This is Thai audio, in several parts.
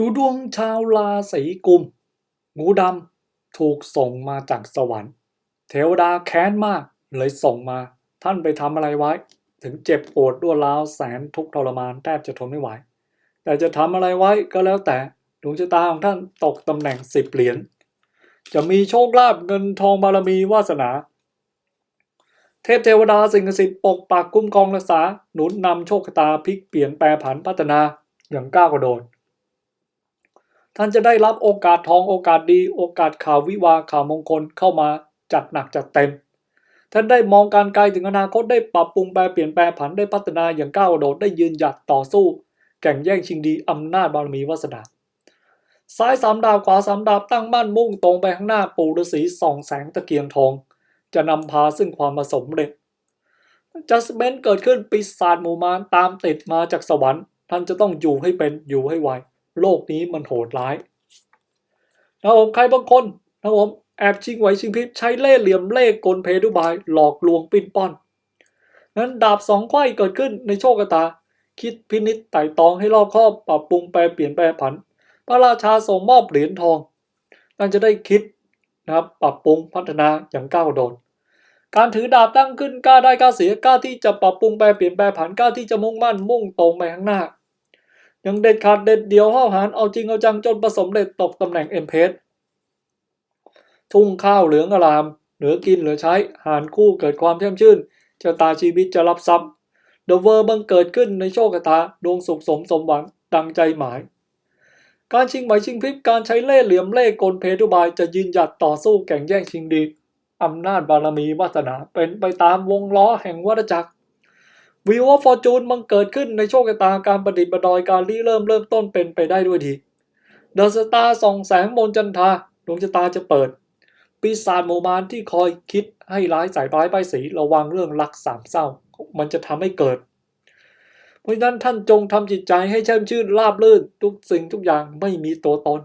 ดูดวงชาวราศีกุม งูดำถูกส่งมาจากสวรรค์ เทวดาแค้นมากเลยส่งมา ท่านไปทำอะไรไว้ ถึงเจ็บปวดรวดร้าวแสนทุกทรมานแทบจะทนไม่ไหว แต่จะทำอะไรไว้ก็แล้วแต่ดวงชะตาของท่านตกตำแหน่งสิบเหรียญจะมีโชคลาภเงินทองบารมีวาสนา เทพเทวดาสิ่งศักดิ์สิทธิ์ปกปักคุ้มครองรักษาหนุนนำโชคชะตาพลิกเปลี่ยนแปรผันพัฒนาอย่างก้าวกระโดด ท่านจะได้รับโอกาสทองโอกาสดี โอกาสข่าววิวาข่าวมงคลเข้ามาจัดหนักจัดเต็ม ท่านได้มองการไกลถึงอนาคตได้ปรับปรุงแปลเปลี่ยนแปลผันได้พัฒนาอย่างก้าวกระโดดได้ยืนหยัดต่อสู้ แข่งแย่งชิงดีอำนาจบารมีวาสนาซ้ายสามดาบขวาสามดาบตั้งมั่นมุ่งตรงไปข้างหน้าปู่ฤาษีส่องแสงตะเกียงทอง จะนำพาซึ่งความมาสมเร็จจัสเมนเกิดขึ้นปีศาจหมู่มารตามติดมาจากสวรรค์ ท่านจะต้องอยู่ให้เป็นอยู่ให้ไว โลกนี้มันโหดร้ายนะผมใครบางคนนะผมแอบชิงไหวชิงพริบใช้เล่เหลี่ยมเล่ห์กลเพดุบาย หลอกลวงปิ้นป้อน นั้นดาบสองไขว้เกิดขึ้นในโชคชะตา คิดพินิษไต่ตองให้รอบคอบปรับปรุงแปลเปลี่ยนแปลผัน พระราชาส่งมอบเหรียญทองท่นจะได้คิดนะครับปรับปรุงพัฒนาอย่างก้าวโดดการถือดาบตั้งขึ้นกล้าได้กล้าเสียกล้าที่จะปรับปรุงแปลเปลี่ยนแปลผันกล้าที่จะมุ่งมั่นมุ่งตรงไปข้างหน้า ยังเด็ดขาดเด็ดเดียวห้าวหาญเอาจริงเอาจังจนประสมเร็จตกตำแหน่งเอ็มเพสทุ่งข้าวเหลืองอลาม เหลือกินเหลือใช้หารคู่เกิดความแช่มชื่นชะตาชีวิตจะรับทรัพย์เดอะเวอร์บังเกิดขึ้นในโชคชะตาดวงสุขสมสมหวังดังใจหมาย การชิงไหวชิงพริบการใช้เล่ห์เหลี่ยมเล่ห์กลเพทุบายจะยืนหยัดต่อสู้แข่งแย่งชิงดีอำนาจบารมีวาสนาเป็นไปตามวงล้อแห่งวัฏจักร วิวว่าฟอร์จูนมันเกิดขึ้นในโชคชะตาการประดิษฐ์ประดอยการรีเริ่มเริ่มต้นเป็นไปได้ด้วยดีเดอะสตาร์ส่องแสงบนจันทราดวงชะตาจะเปิด ปีศาจโมมานที่คอยคิดให้ร้ายสายร้ายป้ายสีระวังเรื่องรักสามเศร้า มันจะทำให้เกิด เพราะฉะนั้นท่านจงทำจิตใจให้แช่มชื่นราบรื่นทุกสิ่งทุกอย่างไม่มีตัวตน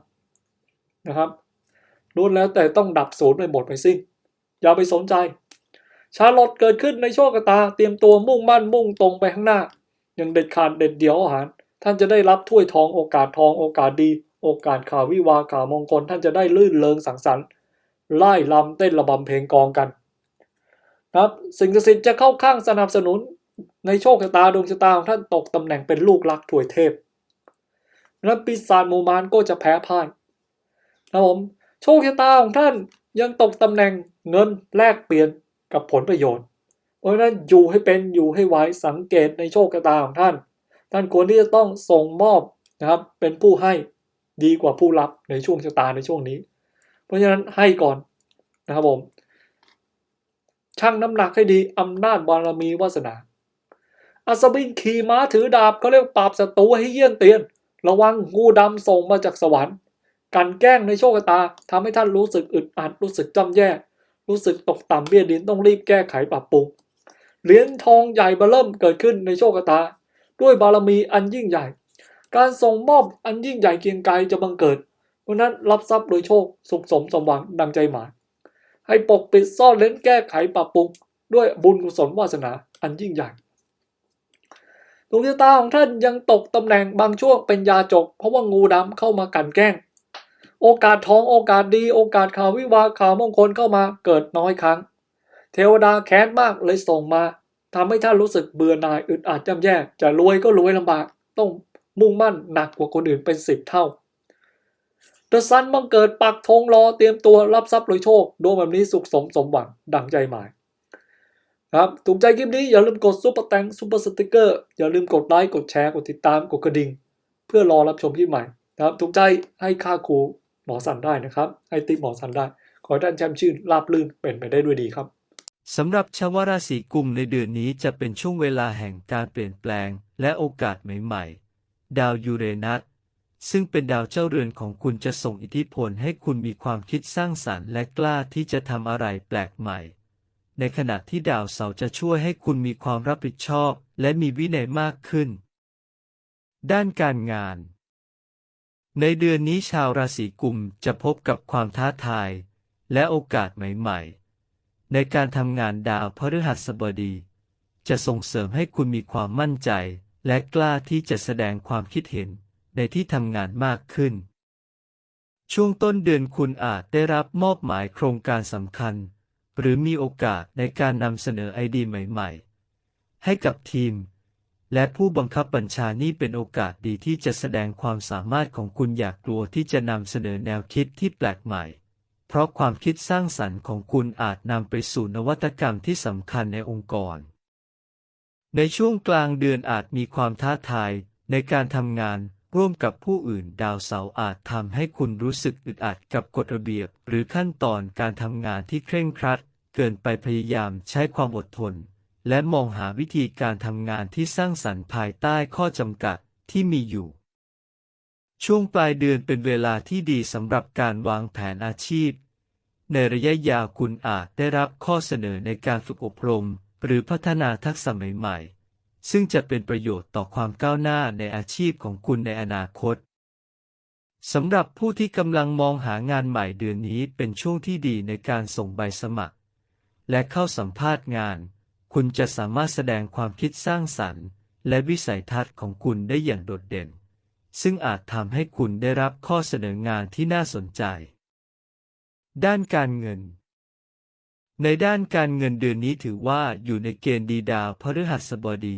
นะครับล้วนแล้วแต่ต้องดับศูนย์ไปหมดไปสิ้น อย่าไปสนใจ ชาลอตเกิดขึ้นในโชคชะตา เตรียมตัวมุ่งมั่นมุ่งตรงไปข้างหน้า อย่างเด็ดขาดเด็ดเดี่ยวอาหาร ท่านจะได้รับถ้วยทองโอกาสทองโอกาสดี โอกาสข่าววิวาข่าวมงคล ท่านจะได้ลื่นเลงสังสรรค์ไล่ลำเต้นระบำเพลงกองกันนะครับสิ่งศักดิ์สิทธิ์จะเข้าข้างสนับสนุน ในโชคชะตาดวงชะตาของท่านตกตำแหน่งเป็นลูกรักถวยเทพและปีศาจมูมานก็จะแพ้พ่ายนะผมโชคชะตาของท่านยังตกตำแหน่งเงินแลกเปลี่ยน กับผลประโยชน์ เพราะฉะนั้นอยู่ให้เป็นอยู่ให้ไวสังเกตในโชคชะตาของท่าน ท่านควรที่จะต้องส่งมอบนะครับ เป็นผู้ให้ดีกว่าผู้รับในช่วงชะตาในช่วงนี้ เพราะฉะนั้นให้ก่อนนะครับผมชั่งน้ำหนักให้ดีอำนาจบารมีวาสนาอัศวินขี่ม้าถือดาบเขาเรียกปราบศัตรูให้เยี่ยนเตียน ระวังงูดำส่งมาจากสวรรค์ กันแกล้งในโชคชะตาทำให้ท่านรู้สึกอึดอัดรู้สึกจำแย่ รู้สึกตกต่ำเบี้ยดินต้องรีบแก้ไขปรับปรุงเหรียญทองใหญ่เบอเริ่มเกิดขึ้นในโชคชะตา ด้วยบารมีอันยิ่งใหญ่ การส่งมอบอันยิ่งใหญ่เกียงไกรจะบังเกิด เพราะนั้นรับทรัพย์โดยโชคสุขสมสมหวังดังใจหมายให้ปกปิดซ่อนเล้นแก้ไขปรับปรุงด้วยบุญกุศลวาสนาอันยิ่งใหญ่ดวงชะตาของท่านยังตกตำแหน่งบางช่วงเป็นยาจก เพราะว่างูดำเข้ามากันแกล้ง โอกาสทองโอกาสดี โอกาสข่าววิวาข่าวมงคลเข้ามาเกิดน้อยครั้ง เทวดาแค้นมากเลยส่งมาทำให้ท่านรู้สึกเบื่อหน่ายอึดอัดจำแย่จะรวยก็รวยลำบาก ต้องมุ่งมั่นหนักกว่าคนอื่นเป็นสิบเท่าเดอะซันบังเกิดปักธงรอเตรียมตัวรับทรัพย์โดยโชคดวงแบบนี้สุขสมสมหวังดังใจหมายครับถูกใจคลิปนี้อย่าลืมกดซุปเปอร์แตงซุปเปอร์สติกเกอร์อย่าลืมกดไลค์กดแชร์กดติดตามกดกระดิ่ง เพื่อรอรับชมคลิปใหม่นะครับถูกใจให้ค่าครู หมอสันได้นะครับให้ติปหมอสันได้ ขอให้ท่านแชมป์ชื่นราบลื่นเป็นไปได้ด้วยดีครับสำหรับชาวราศีกุมในเดือนนี้จะเป็นช่วงเวลาแห่งการเปลี่ยนแปลงและโอกาสใหม่ๆ ดาวยูเรนัสซึ่งเป็นดาวเจ้าเรือนของคุณจะส่งอิทธิพลให้คุณมีความคิดสร้างสรรค์และกล้าที่จะทำอะไรแปลกใหม่ ในขณะที่ดาวเสาร์จะช่วยให้คุณมีความรับผิดชอบ และมีวินัยมากขึ้น ด้านการงาน ในเดือนนี้ชาวราศีกุมจะพบกับความท้าทาย และโอกาสใหม่ๆ ในการทำงานดาวพฤหัสบดี จะส่งเสริมให้คุณมีความมั่นใจ และกล้าที่จะแสดงความคิดเห็นในที่ทำงานมากขึ้น ช่วงต้นเดือนคุณอาจได้รับมอบหมายโครงการสำคัญ หรือมีโอกาสในการนำเสนอไอเดียใหม่ ๆ ให้กับทีม และผู้บังคับบัญชานี่เป็นโอกาสดีที่จะแสดงความสามารถของคุณอยากกลัวที่จะนำเสนอแนวคิดที่แปลกใหม่ เพราะความคิดสร้างสรรค์ของคุณอาจนำไปสู่นวัตกรรมที่สำคัญในองค์กร ในช่วงกลางเดือนอาจมีความท้าทายในการทำงานร่วมกับผู้อื่นดาวเสาร์อาจทำให้คุณรู้สึกอึดอัดกับกฎระเบียบ หรือขั้นตอนการทำงานที่เคร่งครัด เกินไปพยายามใช้ความอดทน และมองหาวิธีการทำงานที่สร้างสรรค์ภายใต้ข้อจำกัดที่มีอยู่ ช่วงปลายเดือนเป็นเวลาที่ดีสำหรับการวางแผนอาชีพ ในระยะยาวคุณอาจได้รับข้อเสนอในการฝึกอบรม หรือพัฒนาทักษะใหม่ๆ ซึ่งจะเป็นประโยชน์ต่อความก้าวหน้าในอาชีพของคุณในอนาคตสำหรับผู้ที่กำลังมองหางานใหม่เดือนนี้เป็นช่วงที่ดีในการส่งใบสมัคร และเข้าสัมภาษณ์งาน คุณจะสามารถแสดงความคิดสร้างสรรค์ และวิสัยทัศน์ของคุณได้อย่างโดดเด่น ซึ่งอาจทำให้คุณได้รับข้อเสนองานที่น่าสนใจ ด้านการเงิน ในด้านการเงินเดือนนี้ถือว่าอยู่ในเกณฑ์ดีดาวพฤหัสบดี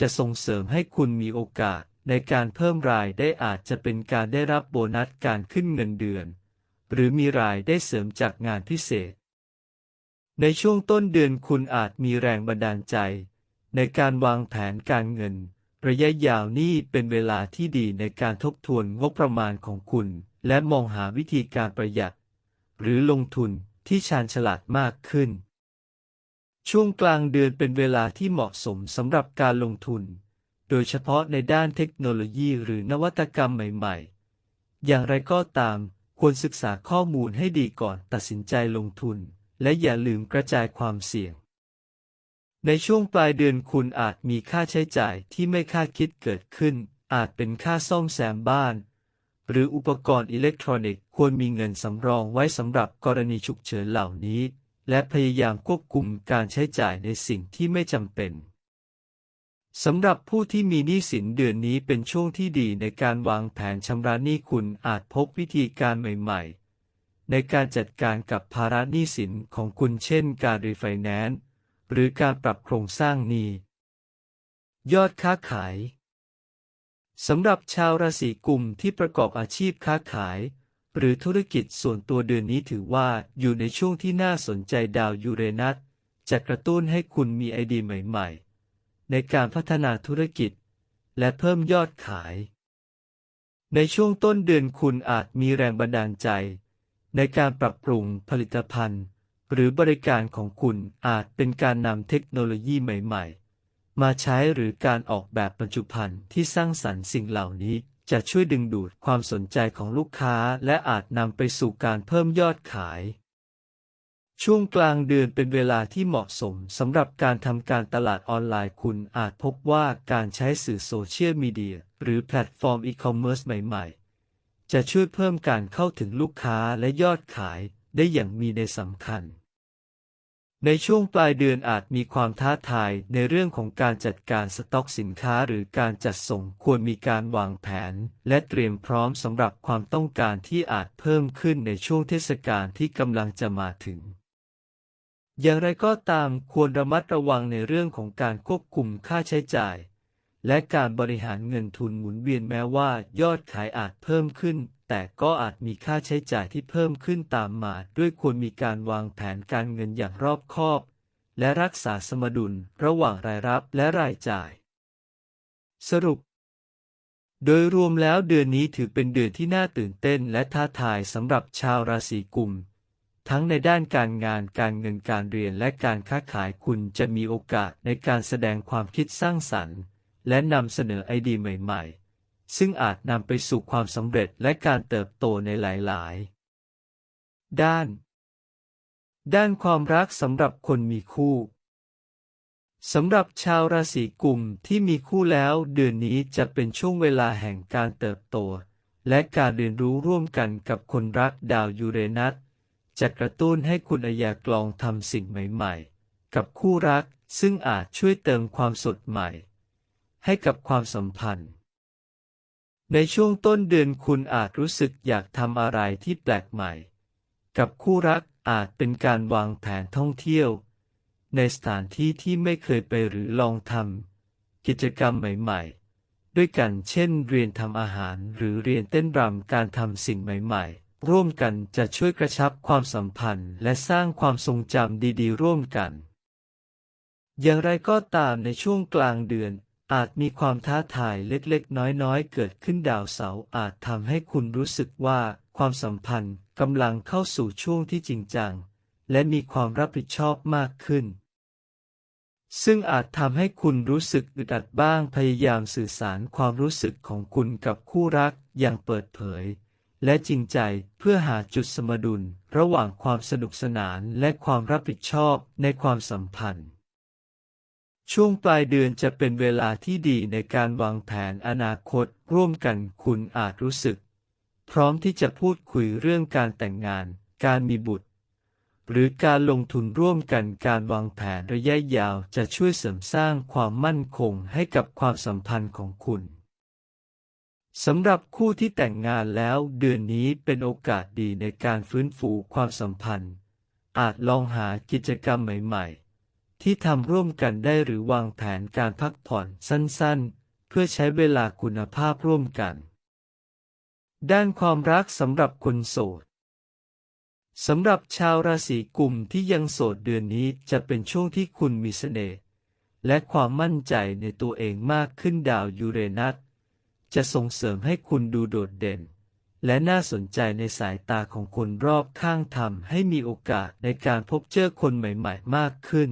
จะส่งเสริมให้คุณมีโอกาสในการเพิ่มรายได้อาจจะเป็นการได้รับโบนัสการขึ้นเงินเดือน หรือมีรายได้เสริมจากงานพิเศษ ในช่วงต้นเดือนคุณอาจมีแรงบันดาลใจ ในการวางแผนการเงิน ระยะยาวนี่เป็นเวลาที่ดีในการทบทวนงบประมาณของคุณ และมองหาวิธีการประหยัด หรือลงทุนที่ชาญฉลาดมากขึ้น ช่วงกลางเดือนเป็นเวลาที่เหมาะสมสำหรับการลงทุน โดยเฉพาะในด้านเทคโนโลยีหรือนวัตกรรมใหม่ ๆ อย่างไรก็ตาม ควรศึกษาข้อมูลให้ดีก่อนตัดสินใจลงทุน และอย่าลืมกระจายความเสี่ยง ในช่วงปลายเดือนคุณอาจมีค่าใช้จ่ายที่ไม่คาดคิดเกิดขึ้น อาจเป็นค่าซ่อมแซมบ้าน หรืออุปกรณ์อิเล็กทรอนิกส์ควรมีเงินสำรองไว้สำหรับกรณีฉุกเฉินเหล่านี้ และพยายามควบคุมการใช้จ่ายในสิ่งที่ไม่จำเป็นสำหรับผู้ที่มีหนี้สินเดือนนี้เป็นช่วงที่ดีในการวางแผนชำระหนี้คุณอาจพบวิธีการใหม่ ๆ ในการจัดการกับภาระหนี้สินของคุณเช่นการรีไฟแนนซ์หรือการปรับโครงสร้างหนี้ ยอดค้าขาย สำหรับชาวราศีกุมที่ประกอบอาชีพค้าขาย หรือธุรกิจส่วนตัวเดือนนี้ถือว่าอยู่ในช่วงที่น่าสนใจดาวยูเรนัสจะกระตุ้นให้คุณมีไอเดียใหม่ ๆ ในการพัฒนาธุรกิจ และเพิ่มยอดขาย ในช่วงต้นเดือนคุณอาจมีแรงบันดาลใจ ในการปรับปรุงผลิตภัณฑ์ หรือบริการของคุณอาจเป็นการนำเทคโนโลยีใหม่ ๆ มาใช้หรือการออกแบบบรรจุภัณฑ์ที่สร้างสรรค์สิ่งเหล่านี้ จะช่วยดึงดูดความสนใจของลูกค้าและอาจนำไปสู่การเพิ่มยอดขาย ช่วงกลางเดือนเป็นเวลาที่เหมาะสมสำหรับการทำการตลาดออนไลน์คุณอาจพบว่าการใช้สื่อโซเชียลมีเดียหรือแพลตฟอร์มอีคอมเมิร์ซใหม่ ๆ จะช่วยเพิ่มการเข้าถึงลูกค้าและยอดขายได้อย่างมีในสำคัญ ในช่วงปลายเดือนอาจมีความท้าทายในเรื่องของการจัดการสต็อกสินค้าหรือการจัดส่งควรมีการวางแผน และเตรียมพร้อมสำหรับความต้องการที่อาจเพิ่มขึ้นในช่วงเทศกาลที่กำลังจะมาถึงอย่างไรก็ตามควรระมัดระวังในเรื่องของการควบคุมค่าใช้จ่าย และการบริหารเงินทุนหมุนเวียนแม้ว่ายอดขายอาจเพิ่มขึ้น แต่ก็อาจมีค่าใช้จ่ายที่เพิ่มขึ้นตามมาด้วยควรมีการวางแผนการเงินอย่างรอบคอบ และรักษาสมดุลระหว่างรายรับและรายจ่าย สรุป โดยรวมแล้วเดือนนี้ถือเป็นเดือนที่น่าตื่นเต้นและท้าทายสำหรับชาวราศีกุมทั้งในด้านการงานการเงินการเรียนและการค้าขายคุณจะมีโอกาสในการแสดงความคิดสร้างสรรค์ และนำเสนอไอเดียใหม่ๆ ซึ่งอาจนำไปสู่ความสำเร็จและการเติบโตในหลายๆ ด้าน ด้านความรักสำหรับคนมีคู่สำหรับชาวราศีกุมที่มีคู่แล้ว เดือนนี้จะเป็นช่วงเวลาแห่งการเติบโต และการเรียนรู้ร่วมกันกับคนรักดาวยูเรนัสจะกระตุ้นให้คุณอยากลองทำสิ่งใหม่ ๆ กับคู่รักซึ่งอาจช่วยเติมความสดใหม่ ให้กับความสัมพันธ์ ในช่วงต้นเดือนคุณอาจรู้สึกอยากทำอะไรที่แปลกใหม่ กับคู่รักอาจเป็นการวางแผนท่องเที่ยว ในสถานที่ที่ไม่เคยไปหรือลองทำกิจกรรมใหม่ๆ ด้วยกันเช่น เรียนทำอาหารหรือเรียนเต้นรำการทำสิ่งใหม่ ๆ ร่วมกันจะช่วยกระชับความสัมพันธ์ และสร้างความทรงจำดีๆ ร่วมกัน อย่างไรก็ตามในช่วงกลางเดือน อาจมีความท้าทายเล็กๆ น้อยๆ เกิดขึ้นดาวเสาร์อาจทำให้คุณรู้สึกว่าความสัมพันธ์กำลังเข้าสู่ช่วงที่จริงจัง และมีความรับผิดชอบมากขึ้น ซึ่งอาจทำให้คุณรู้สึกอึดอัดบ้างพยายามสื่อสารความรู้สึกของคุณกับคู่รักอย่างเปิดเผย และจริงใจเพื่อหาจุดสมดุล ระหว่างความสนุกสนานและความรับผิดชอบในความสัมพันธ์ ช่วงปลายเดือนจะเป็นเวลาที่ดีในการวางแผนอนาคตร่วมกันคุณอาจรู้สึก พร้อมที่จะพูดคุยเรื่องการแต่งงาน การมีบุตร หรือการลงทุนร่วมกันการวางแผนระยะยาวจะช่วยเสริมสร้างความมั่นคงให้กับความสัมพันธ์ของคุณสำหรับคู่ที่แต่งงานแล้วเดือนนี้เป็นโอกาสดีในการฟื้นฟูความสัมพันธ์ อาจลองหากิจกรรมใหม่ ๆ ที่ทำร่วมกันได้หรือวางแผนการพักผ่อนสั้นๆ เพื่อใช้เวลาคุณภาพร่วมกัน ด้านความรักสำหรับคนโสดสำหรับชาวราศีกุมที่ยังโสดเดือนนี้จะเป็นช่วงที่คุณมีเสน่ห์และความมั่นใจในตัวเองมากขึ้นดาวยูเรนัสจะส่งเสริมให้คุณดูโดดเด่น และน่าสนใจในสายตาของคนรอบข้างทำให้มีโอกาสในการพบเจอคนใหม่ ๆ มากขึ้น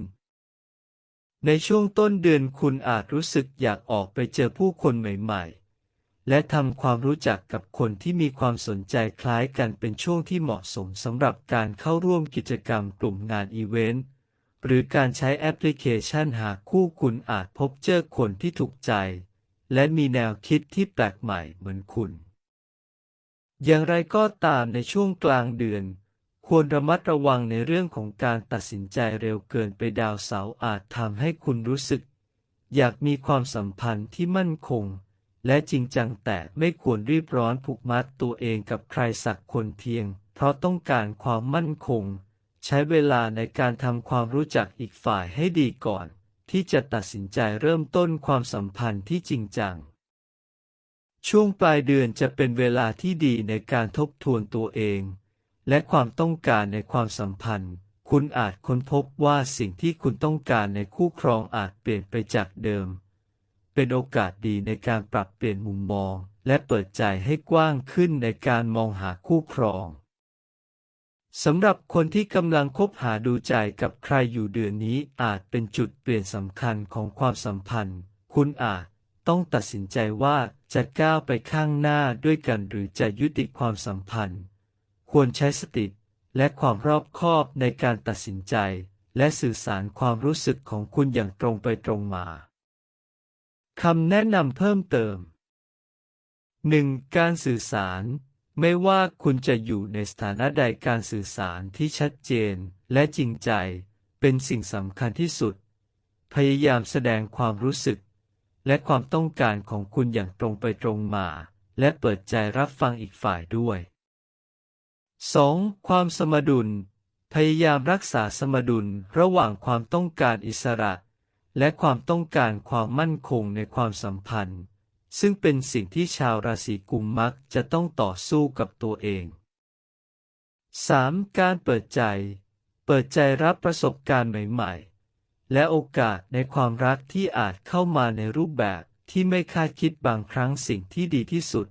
ในช่วงต้นเดือนคุณอาจรู้สึกอยากออกไปเจอผู้คนใหม่ๆ และทำความรู้จักกับคนที่มีความสนใจคล้ายกันเป็นช่วงที่เหมาะสมสำหรับการเข้าร่วมกิจกรรมกลุ่มงานอีเวนต์ หรือการใช้แอปพลิเคชันหาคู่คุณอาจพบเจอคนที่ถูกใจ และมีแนวคิดที่แปลกใหม่เหมือนคุณ อย่างไรก็ตามในช่วงกลางเดือน ควรระมัดระวังในเรื่องของการตัดสินใจเร็วเกินไปดาวเสาร์อาจทำให้คุณรู้สึก อยากมีความสัมพันธ์ที่มั่นคง และจริงจังแต่ไม่ควรรีบร้อนผูกมัดตัวเองกับใครสักคนเพียง เพราะต้องการความมั่นคง ใช้เวลาในการทำความรู้จักอีกฝ่ายให้ดีก่อน ที่จะตัดสินใจเริ่มต้นความสัมพันธ์ที่จริงจัง ช่วงปลายเดือนจะเป็นเวลาที่ดีในการทบทวนตัวเอง และความต้องการในความสัมพันธ์ คุณอาจค้นพบว่าสิ่งที่คุณต้องการในคู่ครองอาจเปลี่ยนไปจากเดิม เป็นโอกาสดีในการปรับเปลี่ยนมุมมอง และเปิดใจให้กว้างขึ้นในการมองหาคู่ครองสำหรับคนที่กำลังคบหาดูใจกับใครอยู่เดือนนี้อาจเป็นจุดเปลี่ยนสำคัญของความสัมพันธ์ คุณอาจต้องตัดสินใจว่าจะก้าวไปข้างหน้าด้วยกันหรือจะยุติความสัมพันธ์ ควรใช้สติและความรอบคอบในการตัดสินใจ และสื่อสารความรู้สึกของคุณอย่างตรงไปตรงมาคำแนะนำเพิ่มเติม 1. การสื่อสาร ไม่ว่าคุณจะอยู่ในสถานะใดการสื่อสารที่ชัดเจนและจริงใจ เป็นสิ่งสำคัญที่สุด พยายามแสดงความรู้สึก และความต้องการของคุณอย่างตรงไปตรงมา และเปิดใจรับฟังอีกฝ่ายด้วย 2. ความสมดุล พยายามรักษาสมดุลระหว่างความต้องการอิสระ และความต้องการความมั่นคงในความสัมพันธ์ ซึ่งเป็นสิ่งที่ชาวราศีกุมมักจะต้องต่อสู้กับตัวเอง 3. การเปิดใจ เปิดใจรับประสบการณ์ใหม่ ๆ และโอกาสในความรักที่อาจเข้ามาในรูปแบบที่ไม่คาดคิดบางครั้งสิ่งที่ดีที่สุด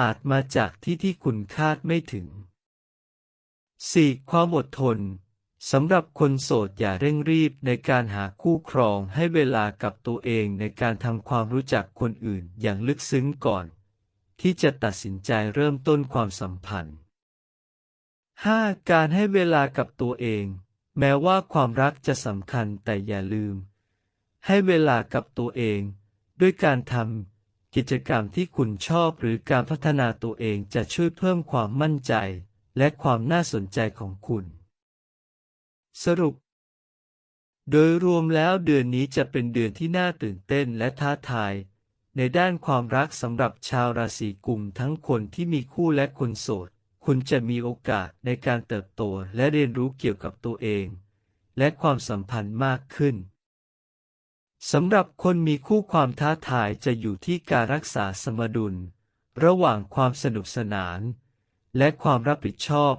อาจมาจากที่ที่คุณคาดไม่ถึง 4. ความอดทนสำหรับคนโสดอย่าเร่งรีบในการหาคู่ครองให้เวลากับตัวเองในการทำความรู้จักคนอื่นอย่างลึกซึ้งก่อน ที่จะตัดสินใจเริ่มต้นความสัมพันธ์ 5. การให้เวลากับตัวเอง แม้ว่าความรักจะสำคัญแต่อย่าลืม ให้เวลากับตัวเอง ด้วยการทำกิจกรรมที่คุณชอบหรือการพัฒนาตัวเองจะช่วยเพิ่มความมั่นใจ และความน่าสนใจของคุณ สรุป โดยรวมแล้วเดือนนี้จะเป็นเดือนที่น่าตื่นเต้นและท้าทาย ในด้านความรักสำหรับชาวราศีกุมทั้งคนที่มีคู่และคนโสด คุณจะมีโอกาสในการเติบโตและเรียนรู้เกี่ยวกับตัวเอง และความสัมพันธ์มากขึ้นสำหรับคนมีคู่ความท้าทายจะอยู่ที่การรักษาสมดุล ระหว่างความสนุกสนาน และความรับผิดชอบ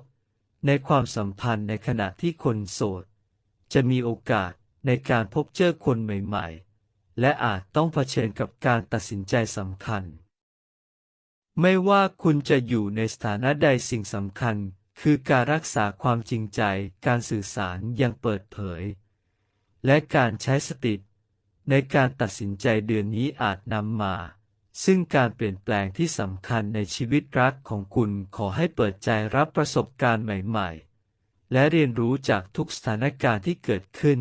ในความสัมพันธ์ในขณะที่คนโสด จะมีโอกาสในการพบเจอคนใหม่ๆ และอาจต้องเผชิญกับการตัดสินใจสำคัญ ไม่ว่าคุณจะอยู่ในสถานะใดสิ่งสำคัญ คือการรักษาความจริงใจ การสื่อสารอย่างเปิดเผย และการใช้สติในการตัดสินใจเดือนนี้อาจนำมา ซึ่งการเปลี่ยนแปลงที่สำคัญในชีวิตรักของคุณขอให้เปิดใจรับประสบการณ์ใหม่ ๆ และเรียนรู้จากทุกสถานการณ์ที่เกิดขึ้น